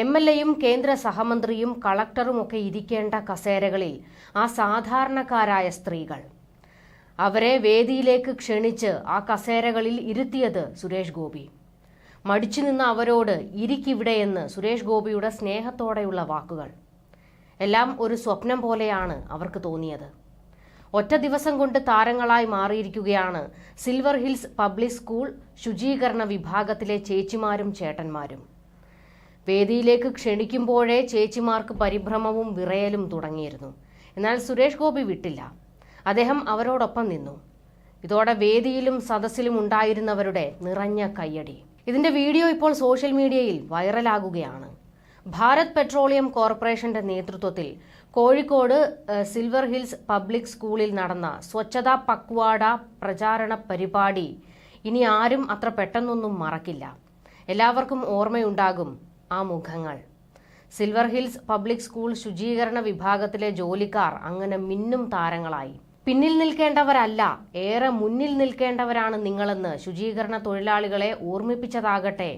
M L എയും കേന്ദ്ര സഹമന്ത്രിയും കളക്ടറുമൊക്കെ ഇരിക്കേണ്ട കസേരകളിൽ ആ സാധാരണക്കാരായ സ്ത്രീകൾ. അവരെ വേദിയിലേക്ക് ക്ഷണിച്ച് ആ കസേരകളിൽ ഇരുത്തിയത് സുരേഷ് ഗോപി. മടിച്ചു നിന്ന അവരോട് ഇരിക്കിവിടെയെന്ന് സുരേഷ് ഗോപിയുടെ സ്നേഹത്തോടെയുള്ള വാക്കുകൾ. എല്ലാം ഒരു സ്വപ്നം പോലെയാണ് അവർക്ക് തോന്നിയത്. ഒറ്റ ദിവസം കൊണ്ട് താരങ്ങളായി മാറിയിരിക്കുകയാണ് സിൽവർ ഹിൽസ് പബ്ലിക് സ്കൂൾ ശുചീകരണ വിഭാഗത്തിലെ ചേച്ചിമാരും ചേട്ടന്മാരും. വേദിയിലേക്ക് ക്ഷണിക്കുമ്പോഴേ ചേച്ചിമാർക്ക് പരിഭ്രമവും വിറയലും തുടങ്ങിയിരുന്നു. എന്നാൽ സുരേഷ് ഗോപി വിട്ടില്ല. അദ്ദേഹം അവരോടൊപ്പം നിന്നു. ഇതോടെ വേദിയിലും സദസ്സിലും ഉണ്ടായിരുന്നവരുടെ നിറഞ്ഞ കയ്യടി. ഇതിന്റെ വീഡിയോ ഇപ്പോൾ സോഷ്യൽ മീഡിയയിൽ വൈറലാകുകയാണ്. ഭാരത് പെട്രോളിയം കോർപ്പറേഷന്റെ നേതൃത്വത്തിൽ കോഴിക്കോട് സിൽവർ ഹിൽസ് പബ്ലിക് സ്കൂളിൽ നടന്ന സ്വച്ഛതാ പക്വാഡ പ്രചാരണ പരിപാടി ഇനി ആരും അത്ര പെട്ടെന്നൊന്നും മറക്കില്ല. എല്ലാവർക്കും ഓർമ്മയുണ്ടാകും ആ മുഖങ്ങൾ സിൽവർ ഹിൽസ് പബ്ലിക് സ്കൂൾ ശുചീകരണ വിഭാഗത്തിലെ ജോലിക്കാർ അങ്ങനെ മിന്നും താരങ്ങളായി. പിന്നിൽ നിൽക്കേണ്ടവരല്ല ഏറെ മുന്നിൽ നിൽക്കേണ്ടവരാണ് നിങ്ങളെന്ന് ശുചീകരണ തൊഴിലാളികളെ ഓർമ്മിപ്പിച്ചതാകട്ടെ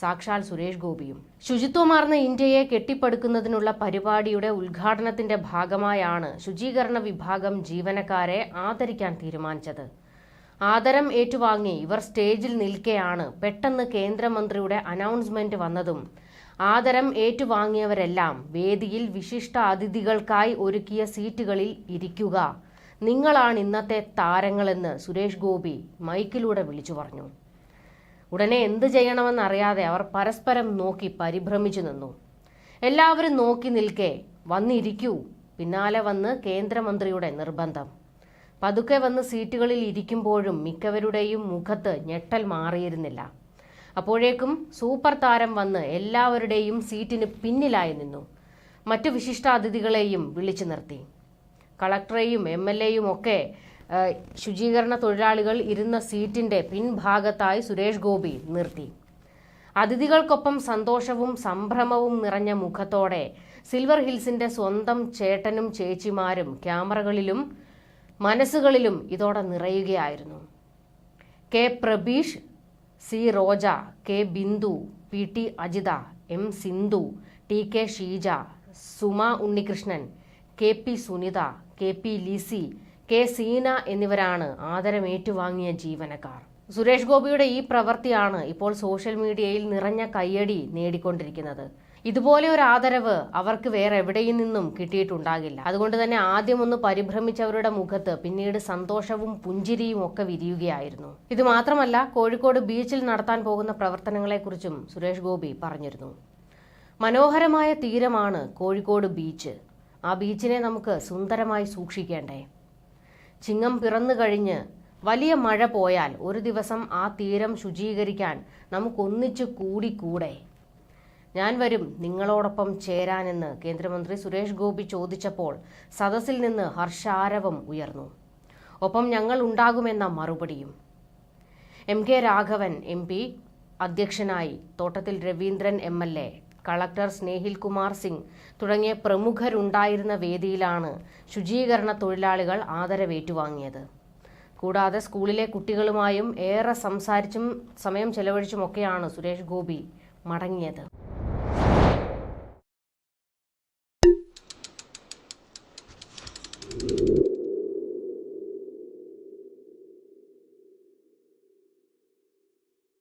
സാക്ഷാൽ സുരേഷ് ഗോപിയും. ശുചിത്വമാർന്ന ഇന്ത്യയെ കെട്ടിപ്പടുക്കുന്നതിനുള്ള പരിപാടിയുടെ ഉദ്ഘാടനത്തിന്റെ ഭാഗമായാണ് ശുചീകരണ വിഭാഗം ജീവനക്കാരെ ആദരിക്കാൻ തീരുമാനിച്ചത്. ആദരം ഏറ്റുവാങ്ങി ഇവർ സ്റ്റേജിൽ നിൽക്കെയാണ് പെട്ടെന്ന് കേന്ദ്രമന്ത്രിയുടെ അനൗൺസ്മെന്റ് വന്നതും ആദരം ഏറ്റുവാങ്ങിയവരെല്ലാം വേദിയിൽ വിശിഷ്ട അതിഥികൾക്കായി ഒരുക്കിയ സീറ്റുകളിൽ ഇരിക്കുക. നിങ്ങളാണ് ഇന്നത്തെ താരങ്ങളെന്ന് സുരേഷ് ഗോപി മൈക്കിലൂടെ വിളിച്ചു പറഞ്ഞു. ഉടനെ എന്ത് ചെയ്യണമെന്നറിയാതെ അവർ പരസ്പരം നോക്കി പരിഭ്രമിച്ചു നിന്നു. എല്ലാവരും നോക്കി നിൽക്കെ വന്നിരിക്കൂ. പിന്നാലെ വന്ന് കേന്ദ്രമന്ത്രിയുടെ നിർബന്ധം. പതുക്കെ വന്ന് സീറ്റുകളിൽ ഇരിക്കുമ്പോഴും മിക്കവരുടെയും മുഖത്ത് ഞെട്ടൽ മാറിയിരുന്നില്ല. അപ്പോഴേക്കും സൂപ്പർ താരം വന്ന് എല്ലാവരുടെയും സീറ്റിന് പിന്നിലായി നിന്നു. മറ്റു വിശിഷ്ടാതിഥികളെയും വിളിച്ചു നിർത്തി. കളക്ടറെയും എം എൽ എയും ഒക്കെ ശുചീകരണ തൊഴിലാളികൾ ഇരുന്ന സീറ്റിന്റെ പിൻഭാഗത്തായി സുരേഷ് ഗോപി നിർത്തി. അതിഥികൾക്കൊപ്പം സന്തോഷവും സംഭ്രമവും നിറഞ്ഞ മുഖത്തോടെ സിൽവർ ഹിൽസിന്റെ സ്വന്തം ചേട്ടനും ചേച്ചിമാരും ക്യാമറകളിലും മനസ്സുകളിലും ഇതോടെ നിറയുകയായിരുന്നു. K Prabeesh C Roja K Bindu P T Ajitha M Sindhu T K Sheeja Suma Unnikrishnan K P Sunitha K P Lissy K Seena എന്നിവരാണ് ആദരം ഏറ്റുവാങ്ങിയ ജീവനക്കാർ. സുരേഷ് ഗോപിയുടെ ഈ പ്രവൃത്തിയാണ് ഇപ്പോൾ സോഷ്യൽ മീഡിയയിൽ നിറഞ്ഞ കയ്യടി നേടിക്കൊണ്ടിരിക്കുന്നത്. ഇതുപോലെ ഒരു ആദരവ് അവർക്ക് വേറെ എവിടെയും നിന്നും കിട്ടിയിട്ടുണ്ടാകില്ല. അതുകൊണ്ട് തന്നെ ആദ്യം ഒന്ന് പരിഭ്രമിച്ചവരുടെ മുഖത്ത് പിന്നീട് സന്തോഷവും പുഞ്ചിരിയും ഒക്കെ വിരിയുകയായിരുന്നു. ഇത് മാത്രമല്ല കോഴിക്കോട് ബീച്ചിൽ നടത്താൻ പോകുന്ന പ്രവർത്തനങ്ങളെക്കുറിച്ചും സുരേഷ് ഗോപി പറഞ്ഞിരുന്നു. മനോഹരമായ തീരമാണ് കോഴിക്കോട് ബീച്ച്. ആ ബീച്ചിനെ നമുക്ക് സുന്ദരമായി സൂക്ഷിക്കേണ്ടേ? ചിങ്ങം പിറന്നു കഴിഞ്ഞ് വലിയ മഴ പോയാൽ ഒരു ദിവസം ആ തീരം ശുചീകരിക്കാൻ നമുക്കൊന്നിച്ചു കൂടിക്കൂടെ? ഞാൻ വരും നിങ്ങളോടൊപ്പം ചേരാനെന്ന് കേന്ദ്രമന്ത്രി സുരേഷ് ഗോപി ചോദിച്ചപ്പോൾ സദസ്സിൽ നിന്ന് ഹർഷാരവം ഉയർന്നു. ഒപ്പം ഞങ്ങൾ ഉണ്ടാകുമെന്ന മറുപടിയും. M K Raghavan M P അധ്യക്ഷനായി Thottathil Raveendran M L A collector Snehil Kumar Singh തുടങ്ങിയ പ്രമുഖരുണ്ടായിരുന്ന വേദിയിലാണ് ശുചീകരണ തൊഴിലാളികൾ ആദരവേറ്റുവാങ്ങിയത്. കൂടാതെ സ്കൂളിലെ കുട്ടികളുമായും ഏറെ സംസാരിച്ചും സമയം ചെലവഴിച്ചുമൊക്കെയാണ് സുരേഷ് ഗോപി മടങ്ങിയത്.